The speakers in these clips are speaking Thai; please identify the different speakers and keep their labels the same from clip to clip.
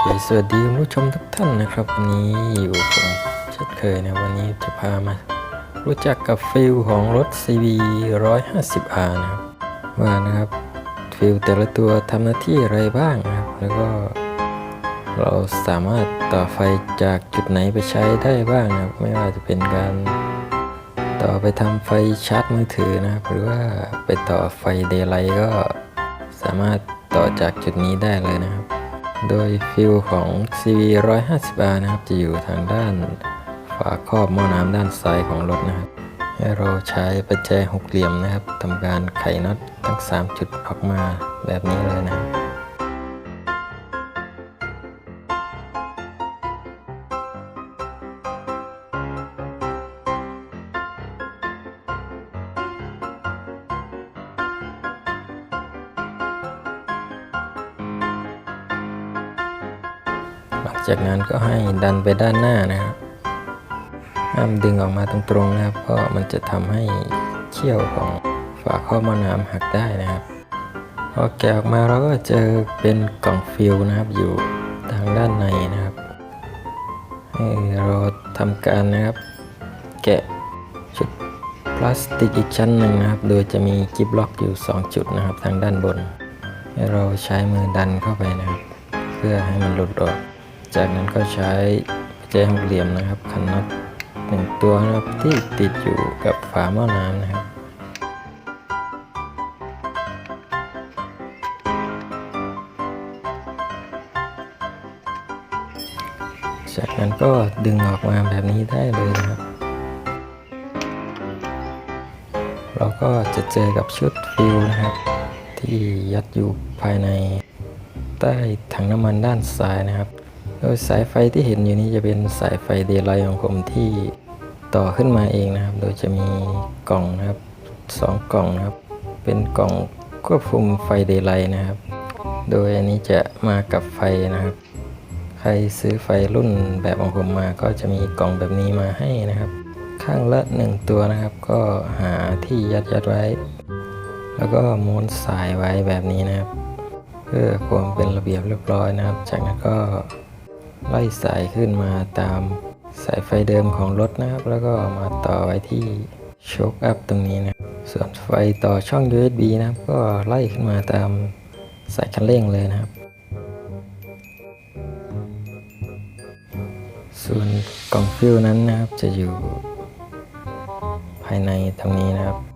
Speaker 1: เคสวัสดีคุณผู้ชมทุกท่านนะครับ วันนี้อยู่ผมเช่นเคยนะวันนี้จะพามา รู้จักกับฟิลของรถ CV 150R นะครับว่านะครับฟิลแต่ละตัวทำหน้าที่อะไรบ้างนะครับ แล้วก็เราสามารถต่อไฟจากจุดไหนไปใช้ได้บ้างนะครับ ไม่ว่าจะเป็นการต่อไปทำไฟชาร์จมือถือนะครับ หรือว่าไปต่อไฟเดย์ไลท์ก็สามารถต่อจากจุดนี้ได้เลยนะครับ โดยฟิลของ CV 150R นะครับ จะอยู่ทางด้านฝาครอบหม้อน้ำด้านซ้ายของรถนะครับ ให้เราใช้ประแจหกเหลี่ยมนะครับทำการไขน็อตทั้ง 3 จุดออกมาแบบนี้เลยนะครับ ลังจากนั้นก็ให้ดันไปด้านหน้านะครับห้ามดึงออกมาตรงๆนะครับเพราะมันจะทำให้เขี้ยวของฝาข้อมอน้ำหักได้นะครับ พอแกะออกมาเราก็เจอเป็นกล่องฟิลนะครับอยู่ทางด้านในนะครับให้เราทำการนะครับ แกะชุดพลาสติกอีกชั้นหนึ่งนะครับ โดยจะมีกิบล็อกอยู่ 2 จุดนะครับ ทางด้านบนให้เราใช้มือดันเข้าไปนะครับ เพื่อให้มันหลุดออก จากนั้นก็ใช้แจหกเหลี่ยมนะครับขันน็อตหนึ่งตัวนะครับที่ติดอยู่กับฝาหม้อน้ำนะครับจากนั้นก็ดึงออกมาแบบนี้ได้เลยนะครับ เราก็จะเจอกับชุดฟิลนะครับ ที่ยัดอยู่ภายในใต้ถังน้ำมันด้านซ้ายนะครับ โดยสายไฟที่เห็นอยู่นี้จะเป็นสายไฟเดย์ไลท์ของผมที่ต่อขึ้นมาเองนะครับ โดยจะมีกล่องนะครับสองกล่องนะครับ เป็นกล่องควบคุมไฟเดย์ไลท์นะครับ โดยอันนี้จะมากับไฟนะครับ ใครซื้อไฟรุ่นแบบของผมมาก็จะมีกล่องแบบนี้มาให้นะครับ ข้างละหนึ่งตัวนะครับ ก็หาที่ยัดยัดไว้ แล้วก็ม้วนสายไว้แบบนี้นะครับ เพื่อความเป็นระเบียบเรียบร้อยนะครับ จากนั้นก็ ไล่สายขึ้นมาตามสายไฟเดิมของรถนะครับ แล้วก็มาต่อไว้ที่โชคอัพตรงนี้นะส่วนไฟต่อช่อง USB นะครับ ก็ไล่ขึ้นมาตามสายคันเร่งเลยนะครับ ส่วนกล่องฟิลนั้นนะครับจะอยู่ภายในตรงนี้นะครับ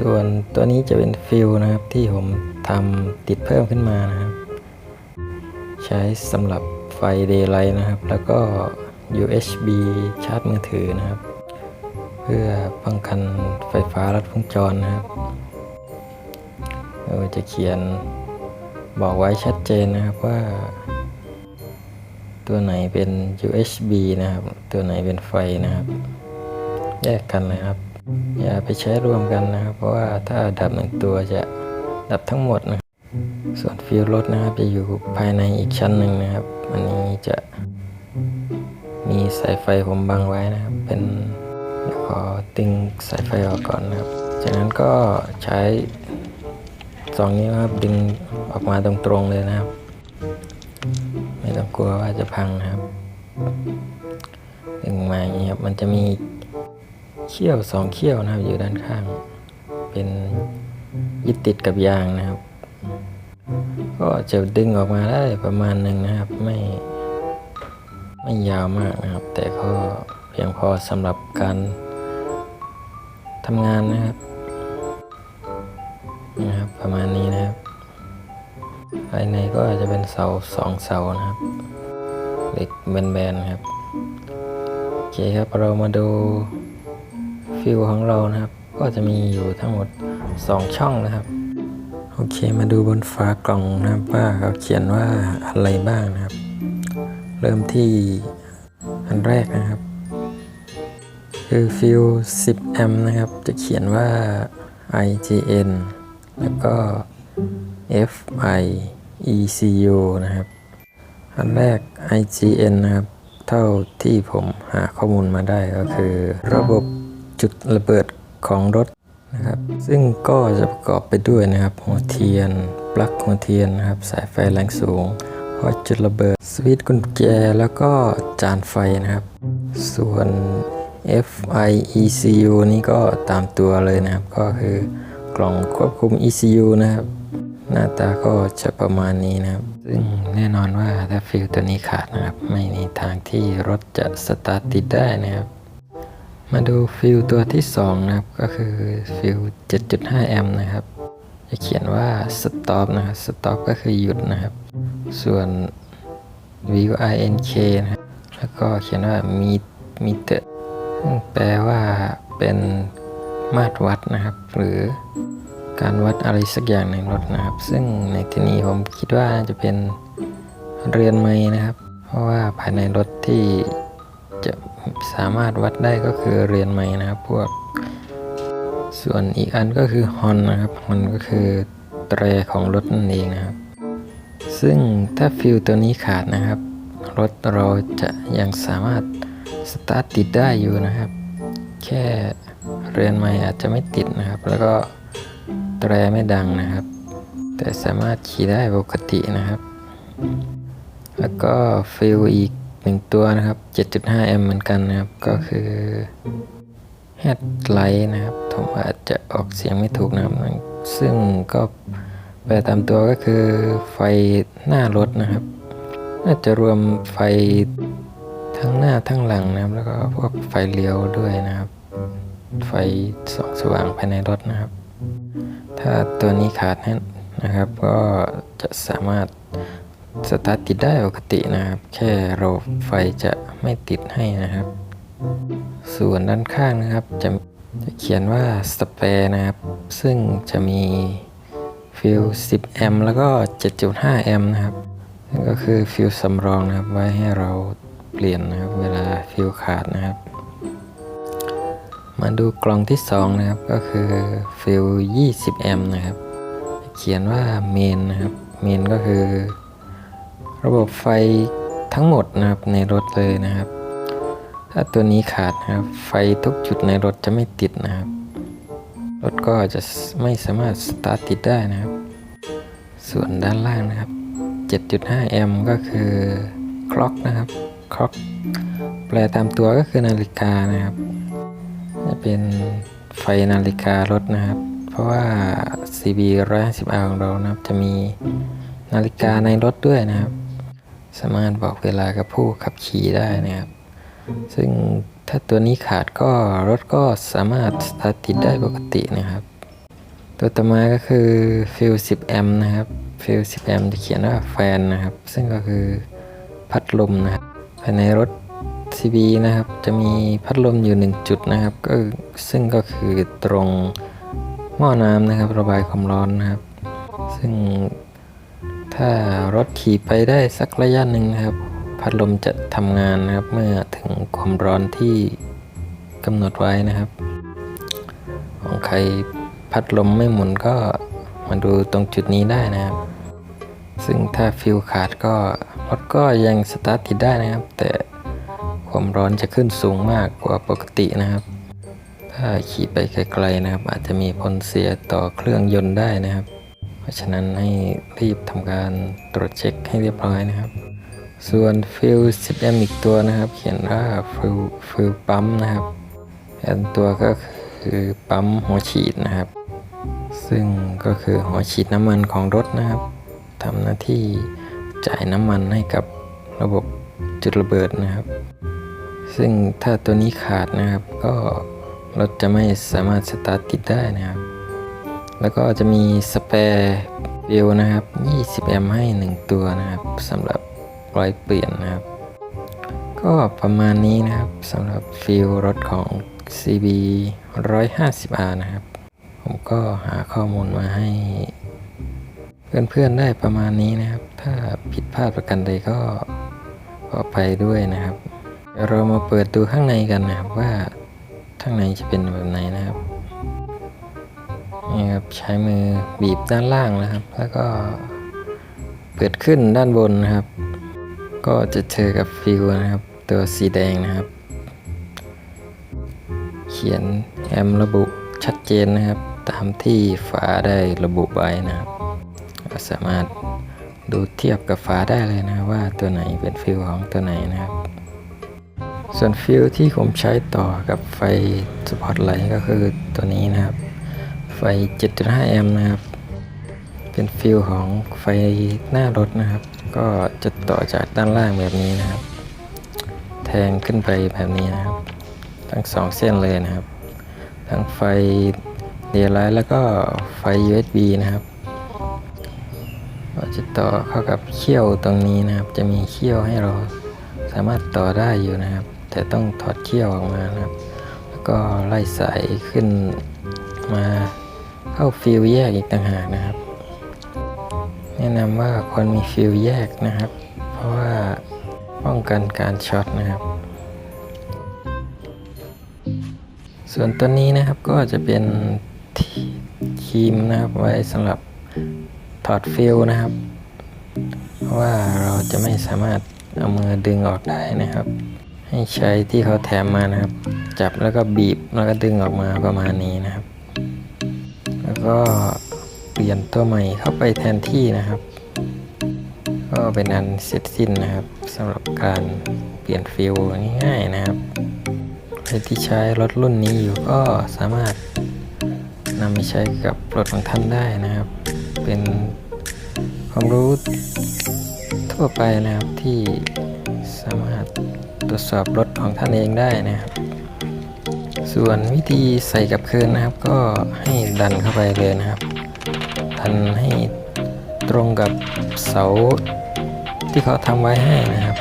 Speaker 1: ส่วนตัวนี้จะเป็นฟิลนะครับที่ผมทำติดเพิ่มขึ้นมานะครับ ใช้สำหรับไฟเดย์ไลท์นะครับ แล้วก็ USB ชาร์จมือถือนะครับ เพื่อป้องกันไฟฟ้าลัดวงจรนะครับเราจะเขียนบอกไว้ชัดเจนนะครับว่า ตัวไหนเป็น USB นะครับ ตัวไหนเป็นไฟนะครับ แยกกันนะครับ อย่าไปใช้รวมกันนะครับ เพราะว่าถ้าดับหนึ่งตัวจะดับทั้งหมดนะส่วนฟิวรถนะครับจะอยู่ภายในอีกชั้นหนึ่งนะครับ อันนี้จะมีสายไฟผมบังไว้นะครับ เป็นเดี๋ยวขอตึงสายไฟออกก่อนนะครับ จากนั้นก็ใช้สองนิ้วครับดึงออกมาตรงๆเลยนะครับ ไม่ต้องกลัวว่าจะพังนะครับดึงมาอย่างนี้ครับมันจะมี เขี้ยวสองเขี้ยวนะครับอยู่ด้านข้าง เป็นยึดติดกับยางนะครับ ก็จะดึงออกมาได้ประมาณหนึ่งนะครับ ไม่ไม่ยาวมากนะครับ แต่ก็เพียงพอสำหรับการทำงานนะครับนะครับ ประมาณนี้นะครับภายในก็จะเป็นเสาสองเสานะครับเหล็กแบนๆครับโอเคครับเรามาดู ฟิวของเรานะครับ ก็จะมีอยู่ทั้งหมด 2 ช่องนะครับโอเคมาดูบนฝากล่องนะครับว่าเขาเขียนว่าอะไรบ้างนะครับ เริ่มที่อันแรกนะครับ คือฟิว10แอมป์นะครับ จะเขียนว่า IGN แล้วก็ FI ECU นะครับ อันแรก IGN นะครับ เท่าที่ผมหาข้อมูลมาได้ก็คือระบบ จุดระเบิดของรถนะครับ ซึ่งก็จะประกอบไปด้วยนะครับหัวเทียน ปลั๊กหัวเทียนนะครับ สายไฟแรงสูงพอจุดระเบิด สวิตช์กุญแจ แล้วก็จานไฟนะครับ ส่วน FI ECU นี่ก็ตามตัวเลยนะครับ ก็คือกล่องควบคุม ECU นะครับ หน้าตาก็จะประมาณนี้นะครับ ซึ่งแน่นอนว่าถ้าฟิลตัวนี้ขาดนะครับ ไม่มีทางที่รถจะสตาร์ทติดได้นะครับ มาดูฟิลตัวที่2นะครับ ก็คือฟิล7.5 แอมป์นะครับ จะเขียนว่า stop นะครับ stop ก็คือหยุดนะครับ ส่วน VINK นะครับ แล้วก็เขียนว่า meet meter ซึ่งแปลว่าเป็นมาตรวัดนะครับ หรือการวัดอะไรสักอย่างในรถนะครับ ซึ่งในที่นี้ผมคิดว่าจะเป็นเรือนไม้นะครับ เพราะว่าภายในรถที่ สามารถวัดได้ก็คือเรือนไม้นะครับ พวก ส่วนอีกอันก็คือฮอนนะครับฮอนก็คือแตรของรถนั่นเองนะครับ ซึ่งถ้าฟิลตัวนี้ขาดนะครับ รถเราจะยังสามารถสตาร์ทติดได้อยู่นะครับ แค่เรือนไม้อาจจะไม่ติดนะครับ แล้วก็แตรไม่ดังนะครับ แต่สามารถขี่ได้ปกตินะครับ แล้วก็ฟิลอีก หนึ่งตัวนะครับ 7.5 แอมป์เหมือนกันนะครับ ก็คือแฮดไลท์นะครับ ผมอาจจะออกเสียงไม่ถูกนะครับ ซึ่งก็แปลตามตัวก็คือไฟหน้ารถนะครับ น่าจะรวมไฟทั้งหน้าทั้งหลังนะครับ แล้วก็พวกไฟเลี้ยวด้วยนะครับ ไฟส่องสว่างภายในรถนะครับ ถ้าตัวนี้ขาดนะครับ ก็จะสามารถ สตาร์ทติดได้ปกตินะครับ แค่เราไฟจะไม่ติดให้นะครับ ส่วนด้านข้างนะครับจะจะเขียนว่าสเปร์นะครับ ซึ่งจะมีฟิล10 แอมป์แล้วก็ 7.5 แอมป์นะครับนั่นก็คือฟิลสำรองนะครับ ไว้ให้เราเปลี่ยนนะครับ เวลาฟิลขาดนะครับ มาดูกล่องที่ 2 นะครับ ก็คือฟิล20 แอมป์นะครับ เขียนว่าเมนนะครับ เมนก็คือ ระบบไฟทั้งหมดนะครับในรถเลยนะครับ ถ้าตัวนี้ขาดนะครับ ไฟทุกจุดในรถจะไม่ติดนะครับ รถก็จะไม่สามารถสตาร์ทติดได้นะครับ ส่วนด้านล่างนะครับ 7.5 แอมป์ก็คือคล็อกนะครับคล็อกแปลตามตัวก็คือนาฬิกานะครับจะเป็นไฟนาฬิการถนะครับ เพราะว่า CB 150R ของเรานะครับจะมีนาฬิกาในรถด้วยนะครับ สามารถบอกเวลากับผู้ขับขี่ได้นะครับ ซึ่งถ้าตัวนี้ขาดก็รถก็สามารถสตาร์ทติดได้ปกตินะครับ ตัวต่อมาก็คือฟิล10แอมป์นะครับฟิล10แอมป์จะเขียนว่าแฟนนะครับ ซึ่งก็คือพัดลมนะครับภายในรถ CB นะครับ จะมีพัดลมอยู่หนึ่งจุดนะครับก็ซึ่งก็คือตรงหม้อน้ำนะครับ ระบายความร้อนนะครับ ซึ่ง ถ้ารถขี่ไปได้สักระยะหนึ่งนะครับ พัดลมจะทำงานนะครับเมื่อถึงความร้อนที่กำหนดไว้นะครับ ของใครพัดลมไม่หมุนก็มาดูตรงจุดนี้ได้นะครับ ซึ่งถ้าฟิวขาดก็รถก็ยังสตาร์ทติดได้นะครับ แต่ความร้อนจะขึ้นสูงมากกว่าปกตินะครับ ถ้าขี่ไปไกลๆนะครับ อาจจะมีผลเสียต่อเครื่องยนต์ได้นะครับ เพราะฉะนั้นให้รีบทำการตรวจเช็คให้เรียบร้อยนะครับ ส่วนฟิล 10แอมอีกตัวนะครับ เขียนว่าฟิลฟิลปั๊มนะครับอันตัวก็คือปั๊มหัวฉีดนะครับ ซึ่งก็คือหัวฉีดน้ำมันของรถนะครับทำหน้าที่จ่ายน้ำมันให้กับระบบจุดระเบิดนะครับ ซึ่งถ้าตัวนี้ขาดนะครับก็รถจะไม่สามารถสตาร์ทติดได้นะครับ แล้วก็จะมีสเปรย์ฟิลนะครับ 20 แอมป์ให้ 1 ตัวนะครับสำหรับร้อยเปลี่ยนนะครับ ก็ประมาณนี้นะครับสำหรับฟิลรถของ CB 150R นะครับ ผมก็หาข้อมูลมาให้ เพื่อนๆได้ประมาณนี้นะครับ ถ้าผิดพลาดประกันใดก็ขออภัยด้วยนะครับเดี๋ยวเรามาเปิดดูข้างในกันนะครับว่าข้างในจะเป็นแบบไหนนะครับ นี่ครับใช้มือบีบด้านล่างนะครับ แล้วก็เปิดขึ้นด้านบนนะครับ ก็จะเจอกับฟิวนะครับ ตัวสีแดงนะครับ เขียนแอมระบุชัดเจนนะครับ ตามที่ฝาได้ระบุไว้นะครับก็สามารถดูเทียบกับฝาได้เลยนะว่าตัวไหนเป็นฟิลของตัวไหนนะครับ ส่วนฟิลที่ผมใช้ต่อกับไฟสปอตไลท์ก็คือตัวนี้นะครับ 7.5 แอมป์นะครับ เป็นฟิลของไฟหน้ารถนะครับ ก็จะต่อจากด้านล่างแบบนี้นะครับ แทงขึ้นไปแบบนี้นะครับ ทั้งสองเส้นเลยนะครับ ทั้งไฟเดียร์ไลท์แล้วก็ไฟ USB นะครับก็จะต่อเข้ากับเขี้ยวตรงนี้นะครับ จะมีเขี้ยวให้เราสามารถต่อได้อยู่นะครับ แต่ต้องถอดเขี้ยวออกมานะครับ แล้วก็ไล่สายขึ้นมา เข้าฟิลแยกอีกต่างหากนะครับ แนะนำว่าควรมีฟิลแยกนะครับ เพราะว่าป้องกันการช็อตนะครับ ส่วนตัวนี้นะครับก็จะเป็นที่ครีมนะครับไว้สำหรับถอดฟิลนะครับ เพราะว่าเราจะไม่สามารถเอามือดึงออกได้นะครับ ให้ใช้ที่เขาแถมมานะครับ จับแล้วก็บีบแล้วก็ดึงออกมาประมาณนี้นะครับ ก็เปลี่ยนตัวใหม่เข้าไปแทนที่นะครับ ก็เป็นอันเสร็จสิ้นนะครับสำหรับการเปลี่ยนฟิลง่ายๆนะครับใครที่ใช้รถรุ่นนี้อยู่ก็สามารถนำไปใช้กับรถของท่านได้นะครับ เป็นความรู้ทั่วไปนะครับที่สามารถตรวจสอบรถของท่านเองได้นะครับ ส่วนวิธีใส่กับคืนนะครับ ก็ให้ดันเข้าไปเลยนะครับ ดันให้ตรงกับเสาที่เขาทำไว้ให้นะครับ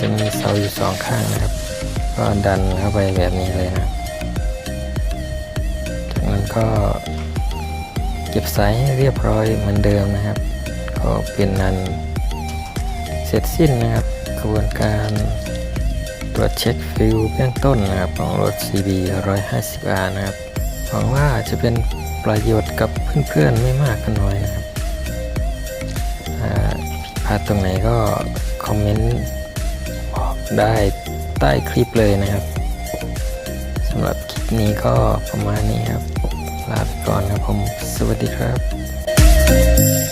Speaker 1: จะมีเสาอยู่สองข้างนะครับ ก็ดันเข้าไปแบบนี้เลยนะจากนั้นก็เก็บสายให้เรียบร้อยเหมือนเดิมนะครับก็เป็นนันเสร็จสิ้นนะครับกระบวนการ ตรวจเช็คฟิลเบื้องต้นนะครับของรถ CB 150R นะครับหวังว่าจะเป็นประโยชน์กับเพื่อนๆไม่มากก็น้อยนะครับผิดพลาดตรงไหนก็คอมเมนต์บอกได้ใต้คลิปเลยนะครับสำหรับคลิปนี้ก็ประมาณนี้ครับ ลาไปก่อนครับผม สวัสดีครับ